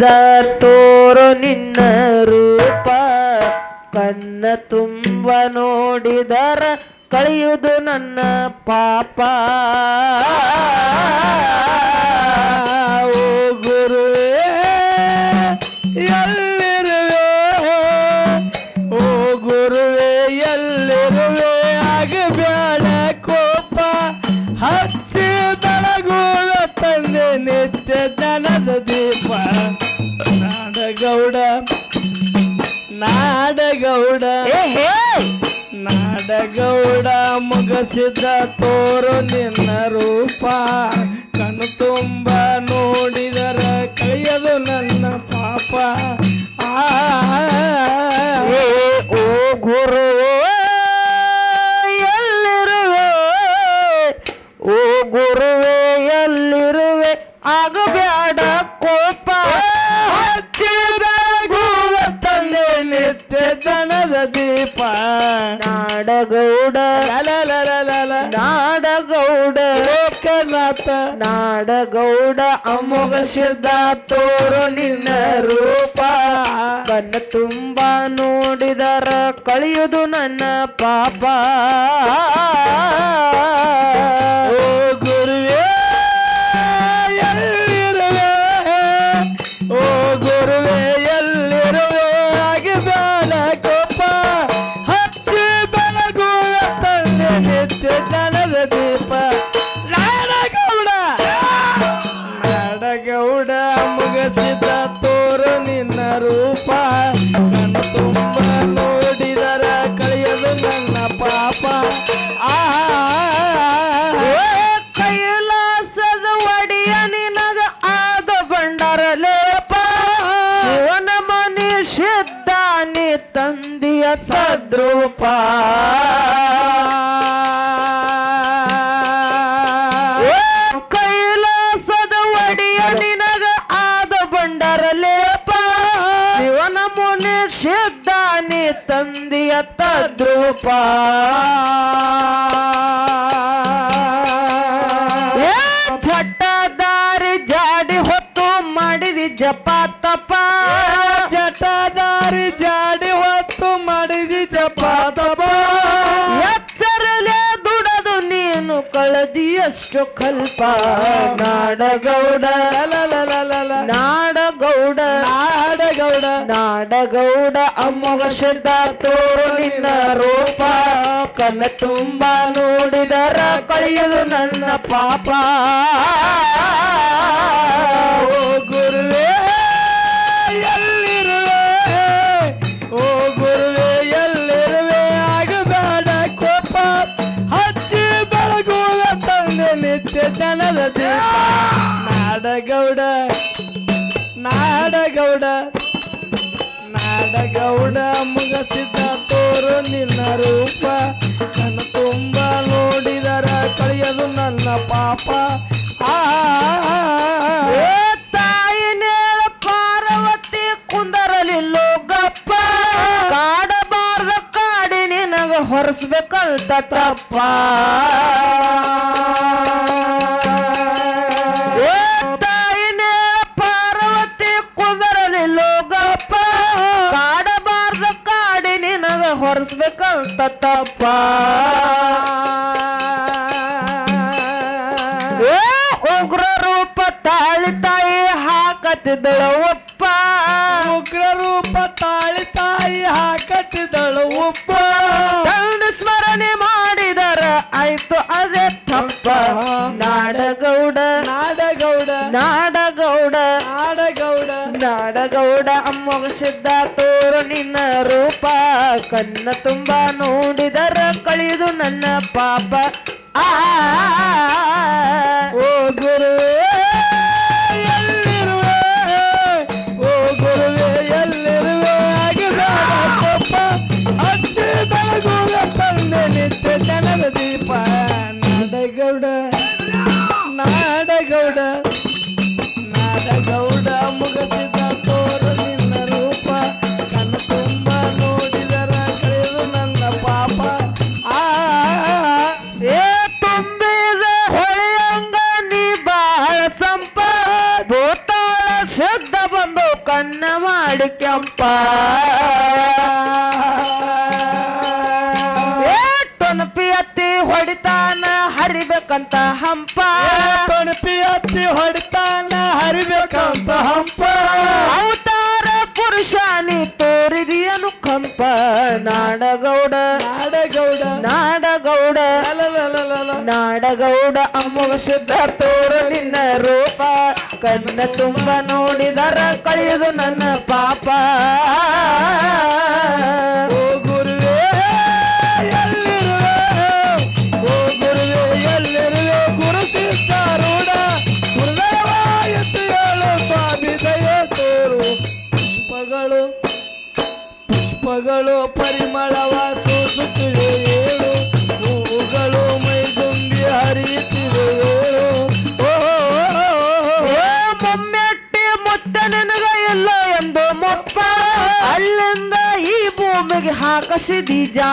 ತೋರು ನಿನ್ನ ರೂಪ ಕಣ್ಣ ತುಂಬ ನೋಡಿದರ ಕಳೆಯುವುದು ನನ್ನ ಪಾಪ. ಓ ಗುರುವೇ ಎಲ್ಲಿರುವೆ? ಓ ಗುರುವೇ ಕೋಪ, ಹಚ್ಚಿ ಬೆಳಗುವ ತಂದೆ ನಿತ್ಯ ದನದ ದೀಪ ನಾಡಗೌಡ ನಾಡಗೌಡ ನಾಡಗೌಡ ಮುಗಸಿದ ತೋರು ನಿನ್ನ ರೂಪ ಕಣ್ಣು ತುಂಬ ನೋಡಿದರ ಕೈಯದು ನನ್ನ ಪಾಪ ಆ ಓ ಗುರು ಎಲ್ಲಿರುವೆ ಓ ಎಲ್ಲಿರುವೆ ಆಗಬೇಡ ಕೋಪ ಹಚ್ಚಿ ಬೆಳಗುವ ತಂದೆ ನಿತ್ಯ ದನದ ದೀಪ. ನಾಡಗೌಡ. ನಾಡಗೌಡ. ಲೋಕನಾಥ ನಾಡಗೌಡ. ಅಮೋಘ ಸಿದ್ಧ ತೋರು ನಿನ್ನ ರೂಪ. ಕಣ್ಣು ತುಂಬ ನೋಡಿದರ ಕಳೆಯುವುದು ನನ್ನ ಪಾಪ. ನಾಡಗೌಡ ಮುಗಿಸಿದ ತೋರು ನಿನ್ನ ರೂಪ. ನನ್ನ ತುಂಬ ನೋಡಿದರ ಕಳೆಯದು ನನ್ನ ಪಾಪ. ಆ ಕೈಲಾಸದ ಒಡೆಯ ನಿನಗ ಆದ ಬಂಡರ ಲೇಪ. ಶಿವನ ಮನಿ ತಂದಿಯ ತಂದೆಯ ಸದ್ರೂಪ. ತದ್ರೂಪ ಏ ಛಟ್ಟದಾರಿ ಜಾಡಿ ಹೊತ್ತು ಮಾಡಿದಿ ಜಪ ತಪ. ಜಟದಾರಿ ಜಾಡಿ ಹೊತ್ತು ಮಾಡಿದಿ ಜಪ ಕಳೆದಿಯಷ್ಟು ಕಲ್ಪ ನಾಡಗೌಡ. ನಾಡಗೌಡ. ನಾಡಗೌಡ. ನಾಡಗೌಡ ಅಮ್ಮಗ ತೋರು ನಿನ್ನ ರೂಪ. ಕನ ತುಂಬ ನೋಡಿದರ ಕಳೆಯಲು ನನ್ನ ಪಾಪ. ನಾಡಗೌಡ ನಾಡಗೌಡ ನಾಡಗೌಡ ಮುಗಸಿದ ತೋರು ನಿನ್ನ ರೂಪ. ನನ್ನ ತುಂಬ ನೋಡಿದರ, ಕಳೆಯದು ನನ್ನ ಪಾಪ. ಆ ಹೊರಸ್ಬೇಕಲ್ತ ಗಪ್ಪ ಕಾಡಿ ತಪ್ಪ. ತಪ್ಪ ಉಗ್ರ ರೂಪ ತಾಳಿ ತಾಯಿ ಹಾಕತ್ತಿದ್ದಳ ಸಿದ್ಧ ತೋರು ನಿನ್ನ ರೂಪ ಕಣ್ಣ ತುಂಬ ನೋಡಿದರ ಕಳೆಯುವುದು ನನ್ನ ಪಾಪ ಆ ಓ ಗುರುವೇ ಎಲ್ಲಿರುವೆ ಓ ಗುರುವೇ ಎಲ್ಲಿರುವೆ ಆಗಿದಾರ ಕೋಪ ಹಚ್ಚಿ ಬೆಳಗುವ ತಂದೆ ನಿತ್ಯ ಜನರ ದೀಪ ನಾಡಗೌಡ ನಾಡಗೌಡ ನಾಡಗೌಡ ಕಣ್ಣ ಮಾಡಿ ಕೆಂಪ. ಟೊನಪಿ ಅತ್ತಿ ಹೊಡಿತಾನ ಹರಿಬೇಕಂತ ಹಂಪ. ಟೊನಪಿ ಅತ್ತಿ ಹೊಡಿತಾನ ಹರಿಬೇಕಂತ ಹಂಪ. ಅವತಾರ ಪುರುಷ ನೀ ತೋರಿದಿಯನು ಕಂಪ. ನಾಡಗೌಡ. ನಾಡಗೌಡ. ನಾಡಗೌಡ. ನಾಡಗೌಡ ಅಮ್ಮ ಸಿದ್ಧ ತೋರ ನಿನ್ನ ರೂಪ. ಕಣ್ಣ ತುಂಬ ನೋಡಿದರ ಕಳೆಯದು ನನ್ನ ಪಾಪ. ಓ ಗುರುವೇ, ಎಲ್ಲಿರುವೆ? ಓ ಗುರುವೇ ಪುಷ್ಪಗಳು ಪರಿಮಳವ ಸೂಸುತ್ತಿವೆ ಹೂವುಗಳು ಮೈದುಂಬಿ ಹರಿಯುತ್ತಿವೆ ಮುತ್ತ ನಿನಗ ಇಲ್ಲ ಎಂದು ಮೊಪ್ಪ. ಅಲ್ಲಿಂದ ಈ ಭೂಮಿಗೆ ಹಾಕಸಿದಿ ಜಾ